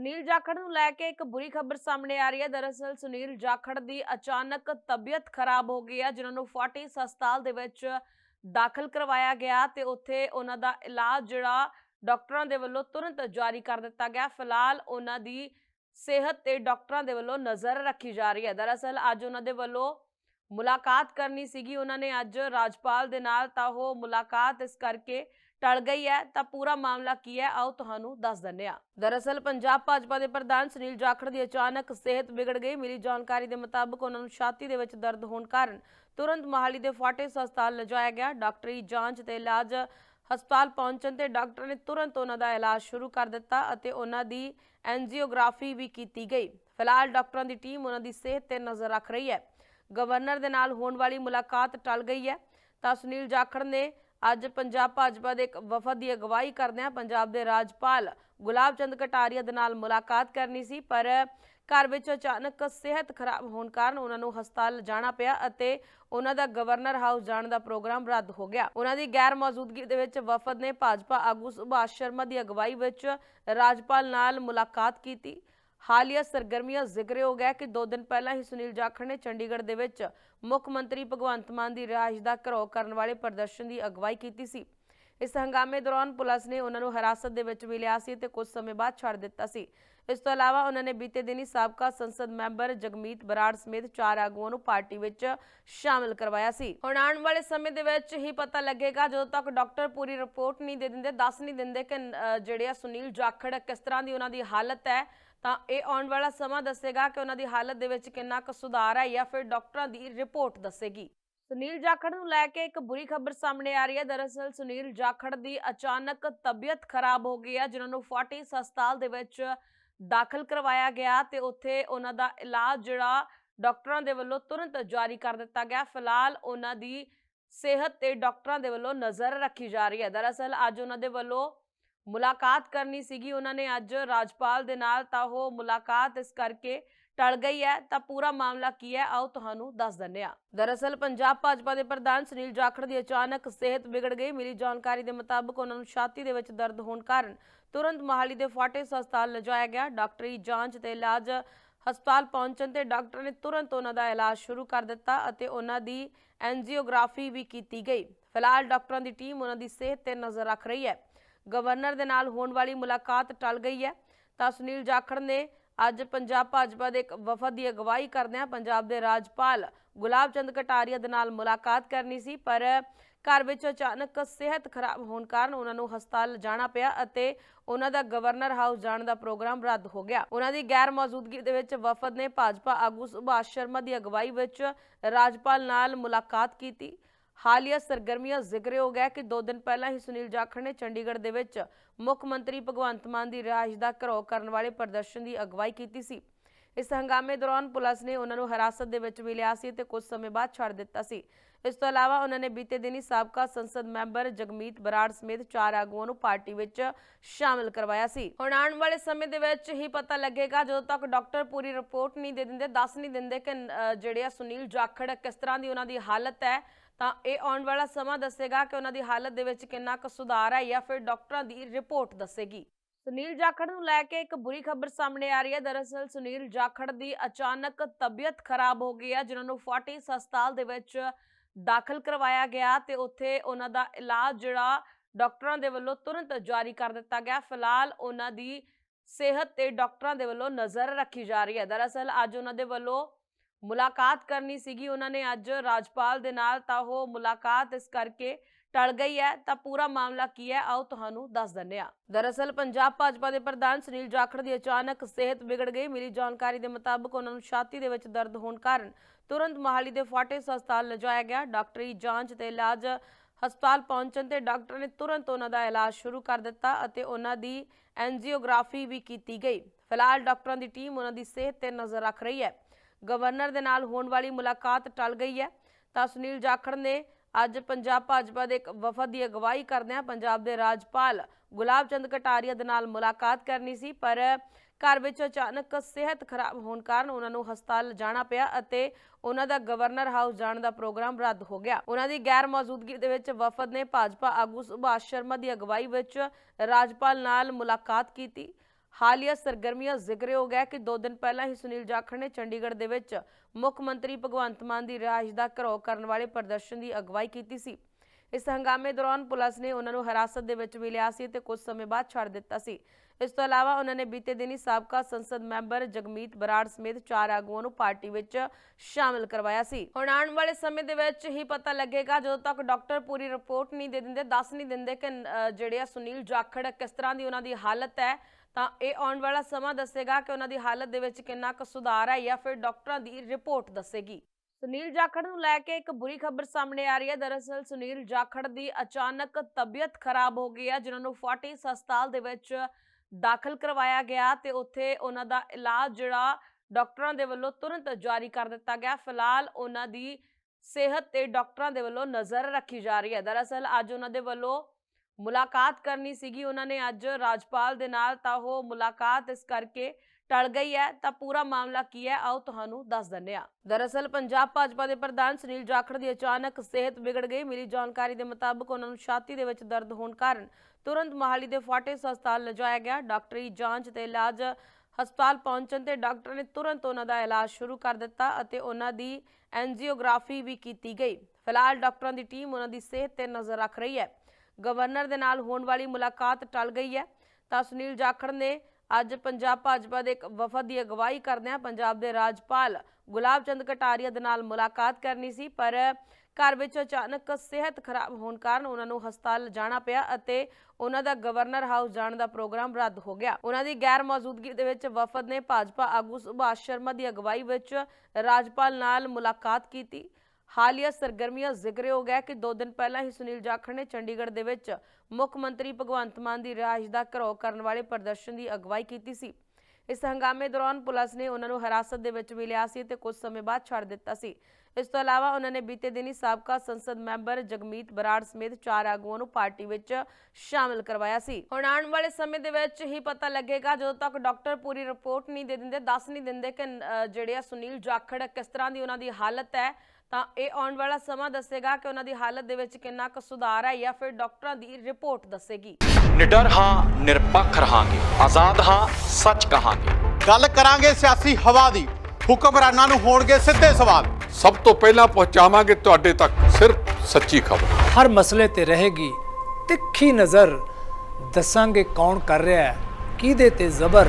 ਸੁਨੀਲ ਜਾਖੜ ਨੂੰ ਲੈ ਕੇ ਇੱਕ ਬੁਰੀ ਖਬਰ ਸਾਹਮਣੇ ਆ ਰਹੀ ਹੈ। ਦਰਅਸਲ ਸੁਨੀਲ ਜਾਖੜ ਦੀ ਅਚਾਨਕ ਤਬੀਅਤ ਖਰਾਬ ਹੋ ਗਈ ਹੈ, ਜਿਨ੍ਹਾਂ ਨੂੰ ਫੋਰਟਿਸ ਹਸਪਤਾਲ ਦੇ ਵਿੱਚ ਦਾਖਲ ਕਰਵਾਇਆ ਗਿਆ ਤੇ ਉੱਥੇ ਉਹਨਾਂ ਦਾ ਇਲਾਜ ਜਿਹੜਾ ਡਾਕਟਰਾਂ ਦੇ ਵੱਲੋਂ ਤੁਰੰਤ ਜਾਰੀ ਕਰ ਦਿੱਤਾ ਗਿਆ। ਫਿਲਹਾਲ ਉਹਨਾਂ ਦੀ ਸਿਹਤ ਤੇ ਡਾਕਟਰਾਂ ਦੇ ਵੱਲੋਂ ਨਜ਼ਰ ਰੱਖੀ ਜਾ ਰਹੀ ਹੈ। ਦਰਅਸਲ ਅੱਜ ਉਹਨਾਂ ਦੇ ਵੱਲੋਂ ਮੁਲਾਕਾਤ ਕਰਨੀ ਸੀਗੀ। ਉਹਨਾਂ ਨੇ ਅੱਜ ਰਾਜਪਾਲ ਦੇ ਨਾਲ ਤਾਂ ਉਹ ਮੁਲਾਕਾਤ ਇਸ ਕਰਕੇ ਟਲ ਗਈ ਹੈ, ਤਾਂ ਪੂਰਾ ਮਾਮਲਾ ਕੀ ਹੈ? ਆਓ ਤੁਹਾਨੂੰ ਦੱਸ ਦਿੰਦੇ ਹਾਂ। ਦਰਅਸਲ ਪੰਜਾਬ ਭਾਜਪਾ ਦੇ ਪ੍ਰਧਾਨ ਸੁਨੀਲ ਜਾਖੜ ਦੀ ਅਚਾਨਕ ਸਿਹਤ ਵਿਗੜ ਗਈ। ਮਿਲੀ ਜਾਣਕਾਰੀ ਦੇ ਮੁਤਾਬਕ ਉਹਨਾਂ ਨੂੰ ਛਾਤੀ ਦੇ ਵਿੱਚ ਦਰਦ ਹੋਣ ਕਾਰਨ ਤੁਰੰਤ ਮੋਹਾਲੀ ਦੇ ਫਾਟਿਸ ਹਸਪਤਾਲ ਲਿਜਾਇਆ ਗਿਆ। ਡਾਕਟਰੀ ਜਾਂਚ ਤੇ ਇਲਾਜ ਹਸਪਤਾਲ ਪਹੁੰਚਣ ਤੇ ਡਾਕਟਰ ਨੇ ਤੁਰੰਤ ਉਹਨਾਂ ਦਾ ਇਲਾਜ ਸ਼ੁਰੂ ਕਰ ਦਿੱਤਾ ਅਤੇ ਉਹਨਾਂ ਦੀ ਐਂਜੀਓਗ੍ਰਾਫੀ ਵੀ ਕੀਤੀ ਗਈ। ਫਿਲਹਾਲ ਡਾਕਟਰਾਂ ਦੀ ਟੀਮ ਉਹਨਾਂ ਦੀ ਸਿਹਤ ਤੇ ਨਜ਼ਰ ਰੱਖ ਰਹੀ ਹੈ। ਗਵਰਨਰ ਦੇ ਨਾਲ ਹੋਣ ਵਾਲੀ ਮੁਲਾਕਾਤ ਟਲ ਗਈ ਹੈ। ਤਾਂ ਸੁਨੀਲ ਜਾਖੜ ਨੇ ਅੱਜ ਪੰਜਾਬ ਭਾਜਪਾ ਦੇ ਇੱਕ ਵਫਦ ਦੀ ਅਗਵਾਈ ਕਰਦਿਆਂ ਪੰਜਾਬ ਦੇ ਰਾਜਪਾਲ ਗੁਲਾਬ ਚੰਦ ਕਟਾਰੀਆ ਦੇ ਨਾਲ ਮੁਲਾਕਾਤ ਕਰਨੀ ਸੀ, ਪਰ ਘਰ ਵਿੱਚ ਅਚਾਨਕ ਸਿਹਤ ਖਰਾਬ ਹੋਣ ਕਾਰਨ ਉਹਨਾਂ ਨੂੰ ਹਸਪਤਾਲ ਜਾਣਾ ਪਿਆ ਅਤੇ ਉਹਨਾਂ ਦਾ ਗਵਰਨਰ ਹਾਊਸ ਜਾਣ ਦਾ ਪ੍ਰੋਗਰਾਮ ਰੱਦ ਹੋ ਗਿਆ। ਉਹਨਾਂ ਦੀ ਗੈਰ ਮੌਜੂਦਗੀ ਦੇ ਵਿੱਚ ਵਫਦ ਨੇ ਭਾਜਪਾ ਆਗੂ ਸੁਭਾਸ਼ ਸ਼ਰਮਾ ਦੀ ਅਗਵਾਈ ਵਿੱਚ ਰਾਜਪਾਲ ਨਾਲ ਮੁਲਾਕਾਤ ਕੀਤੀ। ਹਾਲੀਆ ਸਰਗਰਮੀਆਂ ਜ਼ਿਕ ਹੋ ਗਿਆ ਕਿ ਦੋ ਦਿਨ ਪਹਿਲਾਂ ਹੀ ਸੁਨੀਲ ਜਾਖੜ ਨੇ ਚੰਡੀਗੜ੍ਹ ਦੇ ਵਿੱਚ ਮੁੱਖ ਮੰਤਰੀ ਭਗਵੰਤ ਮਾਨ ਦੀ ਰਿਹਾਇਸ਼ ਦਾ ਘਰੋ ਕਰਨ ਵਾਲੇ ਪ੍ਰਦਰਸ਼ਨ ਦੀ ਅਗਵਾਈ ਕੀਤੀ ਸੀ। ਇਸ ਹੰਗਾਮੇ ਦੌਰਾਨ ਪੁਲਿਸ ਨੇ ਉਹਨਾਂ ਨੂੰ ਹਿਰਾਸਤ ਦੇ ਵਿੱਚ ਵੀ ਲਿਆ ਸੀ ਤੇ ਕੁਝ ਸਮੇਂ ਬਾਅਦ ਛੱਡ ਦਿੱਤਾ ਸੀ। ਇਸ ਤੋਂ ਇਲਾਵਾ ਉਹਨਾਂ ਨੇ ਬੀਤੇ ਦਿਨੀ ਸਾਬਕਾ ਸੰਸਦ ਮੈਂਬਰ ਜਗਮੀਤ ਬਰਾੜ ਸਮੇਤ ਚਾਰ ਆਗੂਆਂ ਨੂੰ ਪਾਰਟੀ ਵਿੱਚ ਸ਼ਾਮਲ ਕਰਵਾਇਆ ਸੀ। ਹੁਣ ਆਉਣ ਵਾਲੇ ਸਮੇਂ ਦੇ ਵਿੱਚ ਹੀ ਪਤਾ ਲੱਗੇਗਾ ਜਦੋਂ ਤੱਕ ਡਾਕਟਰ ਪੂਰੀ ਰਿਪੋਰਟ ਨਹੀਂ ਦੇ ਦਿੰਦੇ, ਦੱਸ ਨਹੀਂ ਦਿੰਦੇ ਕਿ ਜਿਹੜੇ ਆ ਸੁਨੀਲ ਜਾਖੜ ਕਿਸ ਤਰ੍ਹਾਂ ਦੀ ਉਹਨਾਂ ਦੀ ਹਾਲਤ ਹੈ। ਤਾਂ ਇਹ ਆਉਣ ਵਾਲਾ ਸਮਾਂ ਦੱਸੇਗਾ ਕਿ ਉਹਨਾਂ ਦੀ ਹਾਲਤ ਦੇ ਵਿੱਚ ਕਿੰਨਾ ਕੁ ਸੁਧਾਰ ਹੈ ਜਾਂ ਫਿਰ ਡਾਕਟਰਾਂ ਦੀ ਰਿਪੋਰਟ ਦੱਸੇਗੀ। ਸੁਨੀਲ ਜਾਖੜ ਨੂੰ ਲੈ ਕੇ ਇੱਕ ਬੁਰੀ ਖਬਰ ਸਾਹਮਣੇ ਆ ਰਹੀ ਹੈ। ਦਰਅਸਲ ਸੁਨੀਲ ਜਾਖੜ ਦੀ ਅਚਾਨਕ ਤਬੀਅਤ ਖਰਾਬ ਹੋ ਗਈ ਹੈ, ਜਿਨ੍ਹਾਂ ਨੂੰ ਫੋਰਟਿਸ ਹਸਪਤਾਲ ਦੇ ਵਿੱਚ ਦਾਖਲ ਕਰਵਾਇਆ ਗਿਆ ਤੇ ਉੱਥੇ ਉਹਨਾਂ ਦਾ ਇਲਾਜ ਜਿਹੜਾ ਡਾਕਟਰਾਂ ਦੇ ਵੱਲੋਂ ਤੁਰੰਤ ਜਾਰੀ ਕਰ ਦਿੱਤਾ ਗਿਆ। ਫਿਲਹਾਲ ਉਹਨਾਂ ਦੀ ਸਿਹਤ ਤੇ ਡਾਕਟਰਾਂ ਦੇ ਵੱਲੋਂ ਨਜ਼ਰ ਰੱਖੀ ਜਾ ਰਹੀ ਹੈ। ਦਰਅਸਲ ਅੱਜ ਉਹਨਾਂ ਦੇ ਵੱਲੋਂ ਮੁਲਾਕਾਤ ਕਰਨੀ ਸੀਗੀ ਉਹਨਾਂ ਨੇ ਅੱਜ ਰਾਜਪਾਲ ਦੇ ਨਾਲ, ਤਾਂ ਉਹ ਮੁਲਾਕਾਤ ਇਸ ਕਰਕੇ ਟਲ ਗਈ ਹੈ, ਤਾਂ ਪੂਰਾ ਮਾਮਲਾ ਕੀ ਹੈ, ਆਓ ਤੁਹਾਨੂੰ ਦੱਸ ਦਿੰਦੇ ਹਾਂ। ਦਰਅਸਲ ਪੰਜਾਬ ਭਾਜਪਾ ਦੇ ਪ੍ਰਧਾਨ ਸੁਨੀਲ ਜਾਖੜ ਦੀ ਅਚਾਨਕ ਸਿਹਤ ਵਿਗੜ ਗਈ, ਮਿਲੀ ਜਾਣਕਾਰੀ ਦੇ ਮੁਤਾਬਕ ਉਹਨਾਂ ਨੂੰ ਛਾਤੀ ਦੇ ਵਿੱਚ ਦਰਦ ਹੋਣ ਕਾਰਨ ਤੁਰੰਤ ਮੋਹਾਲੀ ਦੇ ਫੋਰਟਿਸ ਹਸਪਤਾਲ ਲਿਜਾਇਆ ਗਿਆ। ਡਾਕਟਰੀ ਜਾਂਚ ਤੇ ਇਲਾਜ ਹਸਪਤਾਲ ਪਹੁੰਚਣ ਤੇ ਡਾਕਟਰ ਨੇ ਤੁਰੰਤ ਉਹਨਾਂ ਦਾ ਇਲਾਜ ਸ਼ੁਰੂ ਕਰ ਦਿੱਤਾ ਅਤੇ ਉਹਨਾਂ ਦੀ ਐਂਜੀਓਗ੍ਰਾਫੀ ਵੀ ਕੀਤੀ ਗਈ। ਫਿਲਹਾਲ ਡਾਕਟਰਾਂ ਦੀ ਟੀਮ ਉਹਨਾਂ ਦੀ ਸਿਹਤ ਤੇ ਨਜ਼ਰ ਰੱਖ ਰਹੀ ਹੈ। ਗਵਰਨਰ ਦੇ ਨਾਲ ਹੋਣ ਵਾਲੀ ਮੁਲਾਕਾਤ ਟਲ ਗਈ ਹੈ। ਤਾਂ ਸੁਨੀਲ ਜਾਖੜ ਨੇ ਅੱਜ ਪੰਜਾਬ ਭਾਜਪਾ ਦੇ ਇੱਕ ਵਫਦ ਦੀ ਅਗਵਾਈ ਕਰਦਿਆਂ ਪੰਜਾਬ ਦੇ ਰਾਜਪਾਲ ਗੁਲਾਬ ਚੰਦ ਕਟਾਰੀਆ ਦੇ ਨਾਲ ਮੁਲਾਕਾਤ ਕਰਨੀ ਸੀ, ਪਰ ਘਰ ਵਿੱਚ ਅਚਾਨਕ ਸਿਹਤ ਖਰਾਬ ਹੋਣ ਕਾਰਨ ਉਹਨਾਂ ਨੂੰ ਹਸਪਤਾਲ ਜਾਣਾ ਪਿਆ ਅਤੇ ਉਹਨਾਂ ਦਾ ਗਵਰਨਰ ਹਾਊਸ ਜਾਣ ਦਾ ਪ੍ਰੋਗਰਾਮ ਰੱਦ ਹੋ ਗਿਆ। ਉਹਨਾਂ ਦੀ ਗੈਰ ਮੌਜੂਦਗੀ ਦੇ ਵਿੱਚ ਵਫਦ ਨੇ ਭਾਜਪਾ ਆਗੂ ਸੁਭਾਸ਼ ਸ਼ਰਮਾ ਦੀ ਅਗਵਾਈ ਵਿੱਚ ਰਾਜਪਾਲ ਨਾਲ ਮੁਲਾਕਾਤ ਕੀਤੀ। ਹਾਲੀਆ ਸਰਗਰਮੀਆਂ ਜ਼ਿਕਰ ਹੋ ਗਿਆ ਕਿ ਦੋ ਦਿਨ ਪਹਿਲਾਂ ਹੀ ਸੁਨੀਲ ਜਾਖੜ ਨੇ ਚੰਡੀਗੜ੍ਹ ਦੇ ਵਿੱਚ ਮੁੱਖ ਮੰਤਰੀ ਭਗਵੰਤ ਮਾਨ ਦੀ ਰਿਹਾਇਸ਼ ਦਾ ਘਰੋ ਕਰਨ ਵਾਲੇ ਪ੍ਰਦਰਸ਼ਨ ਦੀ ਅਗਵਾਈ ਕੀਤੀ ਸੀ। ਇਸ ਹੰਗਾਮੇ ਦੌਰਾਨ ਪੁਲਿਸ ਨੇ ਉਹਨਾਂ ਨੂੰ ਹਿਰਾਸਤ ਦੇ ਵਿੱਚ ਵੀ ਲਿਆ ਸੀ ਤੇ ਕੁਝ ਸਮੇਂ ਬਾਅਦ ਛੱਡ ਦਿੱਤਾ ਸੀ। ਇਸ ਤੋਂ ਇਲਾਵਾ ਉਹਨਾਂ ਨੇ ਬੀਤੇ ਦਿਨੀ ਸਾਬਕਾ ਸੰਸਦ ਮੈਂਬਰ ਜਗਮੀਤ ਬਰਾੜ ਸਮੇਤ ਚਾਰ ਆਗੂਆਂ ਨੂੰ ਪਾਰਟੀ ਵਿੱਚ ਸ਼ਾਮਲ ਕਰਵਾਇਆ ਸੀ। ਹੁਣ ਆਉਣ ਵਾਲੇ ਸਮੇਂ ਦੇ ਵਿੱਚ ਹੀ ਪਤਾ ਲੱਗੇਗਾ ਜਦੋਂ ਤੱਕ ਡਾਕਟਰ ਪੂਰੀ ਰਿਪੋਰਟ ਨਹੀਂ ਦੇ ਦਿੰਦੇ, ਦੱਸ ਨਹੀਂ ਦਿੰਦੇ ਕਿ ਜਿਹੜੇ ਆ ਸੁਨੀਲ ਜਾਖੜ ਕਿਸ ਤਰ੍ਹਾਂ ਦੀ ਉਹਨਾਂ ਦੀ ਹਾਲਤ ਹੈ। ਤਾਂ ਇਹ ਆਉਣ ਵਾਲਾ ਸਮਾਂ ਦੱਸੇਗਾ ਕਿ ਉਹਨਾਂ ਦੀ ਹਾਲਤ ਦੇ ਵਿੱਚ ਕਿੰਨਾ ਕੁ ਸੁਧਾਰ ਹੈ ਜਾਂ ਫਿਰ ਡਾਕਟਰਾਂ ਦੀ ਰਿਪੋਰਟ ਦੱਸੇਗੀ। ਸੁਨੀਲ ਜਾਖੜ ਨੂੰ ਲੈ ਕੇ ਇੱਕ ਬੁਰੀ ਖਬਰ ਸਾਹਮਣੇ ਆ ਰਹੀ ਹੈ। ਦਰਅਸਲ ਸੁਨੀਲ ਜਾਖੜ ਦੀ ਅਚਾਨਕ ਤਬੀਅਤ ਖਰਾਬ ਹੋ ਗਈ ਹੈ, ਜਿਨ੍ਹਾਂ ਨੂੰ ਫੋਰਟਿਸ ਹਸਪਤਾਲ ਦੇ ਵਿੱਚ ਦਾਖਲ ਕਰਵਾਇਆ ਗਿਆ ਤੇ ਉੱਥੇ ਉਹਨਾਂ ਦਾ ਇਲਾਜ ਜਿਹੜਾ ਡਾਕਟਰਾਂ ਦੇ ਵੱਲੋਂ ਤੁਰੰਤ ਜਾਰੀ ਕਰ ਦਿੱਤਾ ਗਿਆ। ਫਿਲਹਾਲ ਉਹਨਾਂ ਦੀ ਸਿਹਤ ਤੇ ਡਾਕਟਰਾਂ ਦੇ ਵੱਲੋਂ ਨਜ਼ਰ ਰੱਖੀ ਜਾ ਰਹੀ ਹੈ। ਦਰਅਸਲ ਅੱਜ ਉਹਨਾਂ ਦੇ ਵੱਲੋਂ ਮੁਲਾਕਾਤ ਕਰਨੀ ਸੀਗੀ ਉਹਨਾਂ ਨੇ ਅੱਜ ਰਾਜਪਾਲ ਦੇ ਨਾਲ, ਤਾਂ ਉਹ ਮੁਲਾਕਾਤ ਇਸ ਕਰਕੇ ਟਲ ਗਈ ਹੈ, ਤਾਂ ਪੂਰਾ ਮਾਮਲਾ ਕੀ ਹੈ, ਆਓ ਤੁਹਾਨੂੰ ਦੱਸ ਦਿੰਦੇ ਹਾਂ। ਦਰਅਸਲ ਪੰਜਾਬ ਭਾਜਪਾ ਦੇ ਪ੍ਰਧਾਨ ਸੁਨੀਲ ਜਾਖੜ ਦੀ ਅਚਾਨਕ ਸਿਹਤ ਵਿਗੜ ਗਈ, ਮਿਲੀ ਜਾਣਕਾਰੀ ਦੇ ਮੁਤਾਬਕ ਉਹਨਾਂ ਨੂੰ ਛਾਤੀ ਦੇ ਵਿੱਚ ਦਰਦ ਹੋਣ ਕਾਰਨ ਤੁਰੰਤ ਮੋਹਾਲੀ ਦੇ ਫਾਟਿਸ ਹਸਪਤਾਲ ਲਿਜਾਇਆ ਗਿਆ। ਡਾਕਟਰੀ ਜਾਂਚ ਤੇ ਇਲਾਜ ਹਸਪਤਾਲ ਪਹੁੰਚਣ ਤੇ ਡਾਕਟਰ ਨੇ ਤੁਰੰਤ ਉਹਨਾਂ ਦਾ ਇਲਾਜ ਸ਼ੁਰੂ ਕਰ ਦਿੱਤਾ ਅਤੇ ਉਹਨਾਂ ਦੀ ਐਂਜੀਓਗ੍ਰਾਫੀ ਵੀ ਕੀਤੀ ਗਈ। ਫਿਲਹਾਲ ਡਾਕਟਰਾਂ ਦੀ ਟੀਮ ਉਹਨਾਂ ਦੀ ਸਿਹਤ ਤੇ ਨਜ਼ਰ ਰੱਖ ਰਹੀ ਹੈ। ਗਵਰਨਰ ਦੇ ਨਾਲ ਹੋਣ ਵਾਲੀ ਮੁਲਾਕਾਤ ਟਲ ਗਈ ਹੈ। ਤਾਂ ਸੁਨੀਲ ਜਾਖੜ ਨੇ ਅੱਜ ਪੰਜਾਬ ਭਾਜਪਾ ਦੇ ਇੱਕ ਵਫਦ ਦੀ ਅਗਵਾਈ ਕਰਦਿਆਂ ਪੰਜਾਬ ਦੇ ਰਾਜਪਾਲ ਗੁਲਾਬ ਚੰਦ ਕਟਾਰੀਆ ਦੇ ਨਾਲ ਮੁਲਾਕਾਤ ਕਰਨੀ ਸੀ, ਪਰ ਘਰ ਵਿੱਚ ਅਚਾਨਕ ਸਿਹਤ ਖਰਾਬ ਹੋਣ ਕਾਰਨ ਉਹਨਾਂ ਨੂੰ ਹਸਪਤਾਲ ਜਾਣਾ ਪਿਆ ਅਤੇ ਉਹਨਾਂ ਦਾ ਗਵਰਨਰ ਹਾਊਸ ਜਾਣ ਦਾ ਪ੍ਰੋਗਰਾਮ ਰੱਦ ਹੋ ਗਿਆ। ਉਹਨਾਂ ਦੀ ਗੈਰ ਮੌਜੂਦਗੀ ਦੇ ਵਿੱਚ ਵਫਦ ਨੇ ਭਾਜਪਾ ਆਗੂ ਸੁਭਾਸ਼ ਸ਼ਰਮਾ ਦੀ ਅਗਵਾਈ ਵਿੱਚ ਰਾਜਪਾਲ ਨਾਲ ਮੁਲਾਕਾਤ ਕੀਤੀ। ਹਾਲੀਆ ਸਰਗਰਮੀਆਂ ਜ਼ਿਕਰਯੋਗ ਹੈ ਕਿ ਦੋ ਦਿਨ ਪਹਿਲਾਂ ਹੀ ਸੁਨੀਲ ਜਾਖੜ ਨੇ ਚੰਡੀਗੜ੍ਹ ਦੇ ਵਿੱਚ ਮੁੱਖ ਮੰਤਰੀ ਭਗਵੰਤ ਮਾਨ ਦੀ ਰਿਹਾਇਸ਼ ਦਾ ਘਰੋ ਕਰਨ ਵਾਲੇ ਪ੍ਰਦਰਸ਼ਨ ਦੀ ਅਗਵਾਈ ਕੀਤੀ ਸੀ। ਇਸ ਹੰਗਾਮੇ ਦੌਰਾਨ ਪੁਲਿਸ ਨੇ ਉਹਨਾਂ ਨੂੰ ਹਿਰਾਸਤ ਦੇ ਵਿੱਚ ਵੀ ਲਿਆ ਸੀ ਤੇ ਕੁਝ ਸਮੇਂ ਬਾਅਦ ਛੱਡ ਦਿੱਤਾ ਸੀ। ਇਸ ਤੋਂ ਇਲਾਵਾ ਉਹਨਾਂ ਨੇ ਬੀਤੇ ਦਿਨੀ ਸਾਬਕਾ ਸੰਸਦ ਮੈਂਬਰ ਜਗਮੀਤ ਬਰਾੜ ਸਮੇਤ ਚਾਰ ਆਗੂਆਂ ਨੂੰ ਪਾਰਟੀ ਵਿੱਚ ਸ਼ਾਮਲ ਕਰਵਾਇਆ ਸੀ। ਹੁਣ ਆਉਣ ਵਾਲੇ ਸਮੇਂ ਦੇ ਵਿੱਚ ਹੀ ਪਤਾ ਲੱਗੇਗਾ ਜਦੋਂ ਤੱਕ ਡਾਕਟਰ ਪੂਰੀ ਰਿਪੋਰਟ ਨਹੀਂ ਦੇ ਦਿੰਦੇ, ਦੱਸ ਨਹੀਂ ਦਿੰਦੇ ਕਿ ਜਿਹੜੇ ਆ ਸੁਨੀਲ ਜਾਖੜ ਕਿਸ ਤਰ੍ਹਾਂ ਦੀ ਉਹਨਾਂ ਦੀ ਹਾਲਤ ਹੈ। ਤਾਂ ਇਹ ਆਉਣ ਵਾਲਾ ਸਮਾਂ ਦੱਸੇਗਾ ਕਿ ਉਹਨਾਂ ਦੀ ਹਾਲਤ ਦੇ ਵਿੱਚ ਕਿੰਨਾ ਕੁ ਸੁਧਾਰ ਹੈ ਜਾਂ ਫਿਰ ਡਾਕਟਰਾਂ ਦੀ ਰਿਪੋਰਟ ਦੱਸੇਗੀ। ਸੁਨੀਲ ਜਾਖੜ ਨੂੰ ਲੈ ਕੇ ਇੱਕ ਬੁਰੀ ਖਬਰ ਸਾਹਮਣੇ ਆ ਰਹੀ ਹੈ। ਦਰਅਸਲ ਸੁਨੀਲ ਜਾਖੜ ਦੀ ਅਚਾਨਕ ਤਬੀਅਤ ਖਰਾਬ ਹੋ ਗਈ ਹੈ, ਜਿਨ੍ਹਾਂ ਨੂੰ ਫੋਰਟਿਸ ਹਸਪਤਾਲ ਦੇ ਵਿੱਚ ਦਾਖਲ ਕਰਵਾਇਆ ਗਿਆ ਤੇ ਉੱਥੇ ਉਹਨਾਂ ਦਾ ਇਲਾਜ ਜਿਹੜਾ ਡਾਕਟਰਾਂ ਦੇ ਵੱਲੋਂ ਤੁਰੰਤ ਜਾਰੀ ਕਰ ਦਿੱਤਾ ਗਿਆ। ਫਿਲਹਾਲ ਉਹਨਾਂ ਦੀ ਸਿਹਤ ਤੇ ਡਾਕਟਰਾਂ ਦੇ ਵੱਲੋਂ ਨਜ਼ਰ ਰੱਖੀ ਜਾ ਰਹੀ ਹੈ। ਦਰਅਸਲ ਅੱਜ ਉਹਨਾਂ ਦੇ ਵੱਲੋਂ ਮੁਲਾਕਾਤ ਕਰਨੀ ਸੀਗੀ ਉਹਨਾਂ ਨੇ ਅੱਜ ਰਾਜਪਾਲ ਦੇ ਨਾਲ, ਤਾਂ ਉਹ ਮੁਲਾਕਾਤ ਇਸ ਕਰਕੇ ਟਲ ਗਈ ਹੈ, ਤਾਂ ਪੂਰਾ ਮਾਮਲਾ ਕੀ ਹੈ, ਆਓ ਤੁਹਾਨੂੰ ਦੱਸ ਦਿੰਦੇ ਹਾਂ। ਦਰਅਸਲ ਪੰਜਾਬ ਭਾਜਪਾ ਦੇ ਪ੍ਰਧਾਨ ਸੁਨੀਲ ਜਾਖੜ ਦੀ ਅਚਾਨਕ ਸਿਹਤ ਵਿਗੜ ਗਈ, ਮਿਲੀ ਜਾਣਕਾਰੀ ਦੇ ਮੁਤਾਬਕ ਉਹਨਾਂ ਨੂੰ ਛਾਤੀ ਦੇ ਵਿੱਚ ਦਰਦ ਹੋਣ ਕਾਰਨ ਤੁਰੰਤ ਮੋਹਾਲੀ ਦੇ ਫਾਟਿਸ ਹਸਪਤਾਲ ਲਿਜਾਇਆ ਗਿਆ। ਡਾਕਟਰੀ ਜਾਂਚ ਤੇ ਇਲਾਜ ਹਸਪਤਾਲ ਪਹੁੰਚਣ ਤੇ ਡਾਕਟਰ ਨੇ ਤੁਰੰਤ ਉਹਨਾਂ ਦਾ ਇਲਾਜ ਸ਼ੁਰੂ ਕਰ ਦਿੱਤਾ ਅਤੇ ਉਹਨਾਂ ਦੀ ਐਂਜੀਓਗ੍ਰਾਫੀ ਵੀ ਕੀਤੀ ਗਈ। ਫਿਲਹਾਲ ਡਾਕਟਰਾਂ ਦੀ ਟੀਮ ਉਹਨਾਂ ਦੀ ਸਿਹਤ ਤੇ ਨਜ਼ਰ ਰੱਖ ਰਹੀ ਹੈ। ਗਵਰਨਰ ਦੇ ਨਾਲ ਹੋਣ ਵਾਲੀ ਮੁਲਾਕਾਤ ਟਲ ਗਈ ਹੈ। ਤਾਂ ਸੁਨੀਲ ਜਾਖੜ ਨੇ ਅੱਜ ਪੰਜਾਬ ਭਾਜਪਾ ਦੇ ਇੱਕ ਵਫਦ ਦੀ ਅਗਵਾਈ ਕਰਦਿਆਂ ਪੰਜਾਬ ਦੇ ਰਾਜਪਾਲ ਗੁਲਾਬ ਚੰਦ ਕਟਾਰੀਆ ਦੇ ਨਾਲ ਮੁਲਾਕਾਤ ਕਰਨੀ ਸੀ, ਪਰ ਘਰ ਵਿੱਚ ਅਚਾਨਕ ਸਿਹਤ ਖਰਾਬ ਹੋਣ ਕਾਰਨ ਉਹਨਾਂ ਨੂੰ ਹਸਪਤਾਲ ਜਾਣਾ ਪਿਆ ਅਤੇ ਉਹਨਾਂ ਦਾ ਗਵਰਨਰ ਹਾਊਸ ਜਾਣ ਦਾ ਪ੍ਰੋਗਰਾਮ ਰੱਦ ਹੋ ਗਿਆ। ਉਹਨਾਂ ਦੀ ਗੈਰ ਮੌਜੂਦਗੀ ਦੇ ਵਿੱਚ ਵਫਦ ਨੇ ਭਾਜਪਾ ਆਗੂ ਸੁਭਾਸ਼ ਸ਼ਰਮਾ ਦੀ ਅਗਵਾਈ ਵਿੱਚ ਰਾਜਪਾਲ ਨਾਲ ਮੁਲਾਕਾਤ ਕੀਤੀ। ਹਾਲੀਆ ਸਰਗਰਮੀਆਂ ਜ਼ਿਕਰ ਹੋ ਗਿਆ ਕਿ ਦੋ ਦਿਨ ਪਹਿਲਾਂ ਹੀ ਸੁਨੀਲ ਜਾਖੜ ਨੇ ਚੰਡੀਗੜ੍ਹ ਦੇ ਵਿੱਚ ਮੁੱਖ ਮੰਤਰੀ ਭਗਵੰਤ ਮਾਨ ਦੀ ਰਿਹਾਇਸ਼ ਦਾ ਘਰੋ ਕਰਨ ਵਾਲੇ ਪ੍ਰਦਰਸ਼ਨ ਦੀ ਅਗਵਾਈ ਕੀਤੀ ਸੀ। ਇਸ ਹੰਗਾਮੇ ਦੌਰਾਨ ਪੁਲਿਸ ਨੇ ਉਹਨਾਂ ਨੂੰ ਹਿਰਾਸਤ ਦੇ ਵਿੱਚ ਵੀ ਲਿਆ ਸੀ ਤੇ ਕੁਝ ਸਮੇਂ ਬਾਅਦ ਛੱਡ ਦਿੱਤਾ ਸੀ। ਇਸ ਤੋਂ ਇਲਾਵਾ ਉਹਨਾਂ ਨੇ ਬੀਤੇ ਦਿਨੀ ਸਾਬਕਾ ਸੰਸਦ ਮੈਂਬਰ ਜਗਮੀਤ ਬਰਾੜ ਸਮੇਤ ਚਾਰ ਆਗੂਆਂ ਨੂੰ ਪਾਰਟੀ ਵਿੱਚ ਸ਼ਾਮਲ ਕਰਵਾਇਆ ਸੀ। ਹੁਣ ਆਉਣ ਵਾਲੇ ਸਮੇਂ ਦੇ ਵਿੱਚ ਹੀ ਪਤਾ ਲੱਗੇਗਾ ਜਦੋਂ ਤੱਕ ਡਾਕਟਰ ਪੂਰੀ ਰਿਪੋਰਟ ਨਹੀਂ ਦੇ ਦਿੰਦੇ, ਦੱਸ ਨਹੀਂ ਦਿੰਦੇ ਕਿ ਜਿਹੜੇ ਆ ਸੁਨੀਲ ਜਾਖੜ, ਕਿਸ ਤਰ੍ਹਾਂ ਦੀ ਉਹਨਾਂ ਦੀ ਹਾਲਤ ਹੈ। ਤਾਂ ਇਹ ਆਉਣ ਵਾਲਾ ਸਮਾਂ ਦੱਸੇਗਾ ਕਿ ਉਹਨਾਂ ਦੀ ਹਾਲਤ ਦੇ ਵਿੱਚ ਕਿੰਨਾ ਕੁ ਸੁਧਾਰ ਹੈ ਜਾਂ ਫਿਰ ਡਾਕਟਰਾਂ ਦੀ ਰਿਪੋਰਟ ਦੱਸੇਗੀ। ਨਿਡਰ ਹਾਂ ਨਿਰਪੱਖ ਰਹਾਂਗੇ। ਆਜ਼ਾਦ ਹਾਂ ਸੱਚ ਕਹਾਂਗੇ। ਗੱਲ ਕਰਾਂਗੇ ਸਿਆਸੀ ਹਵਾ ਦੀ। ਹੁਕਮਰਾਨਾਂ ਨੂੰ ਹੋਣਗੇ ਸਿੱਧੇ ਸਵਾਲ। ਸਭ ਤੋਂ ਪਹਿਲਾਂ ਪਹੁੰਚਾਵਾਂਗੇ ਤੁਹਾਡੇ ਤੱਕ ਸਿਰਫ ਸੱਚੀ ਖਬਰ। ਹਰ ਮਸਲੇ ਤੇ ਰਹੇਗੀ ਤਿੱਖੀ ਨਜ਼ਰ। ਦੱਸਾਂਗੇ ਕੌਣ ਕਰ ਰਿਹਾ ਹੈ ਕਿਹਦੇ ਤੇ ਜ਼ਬਰ।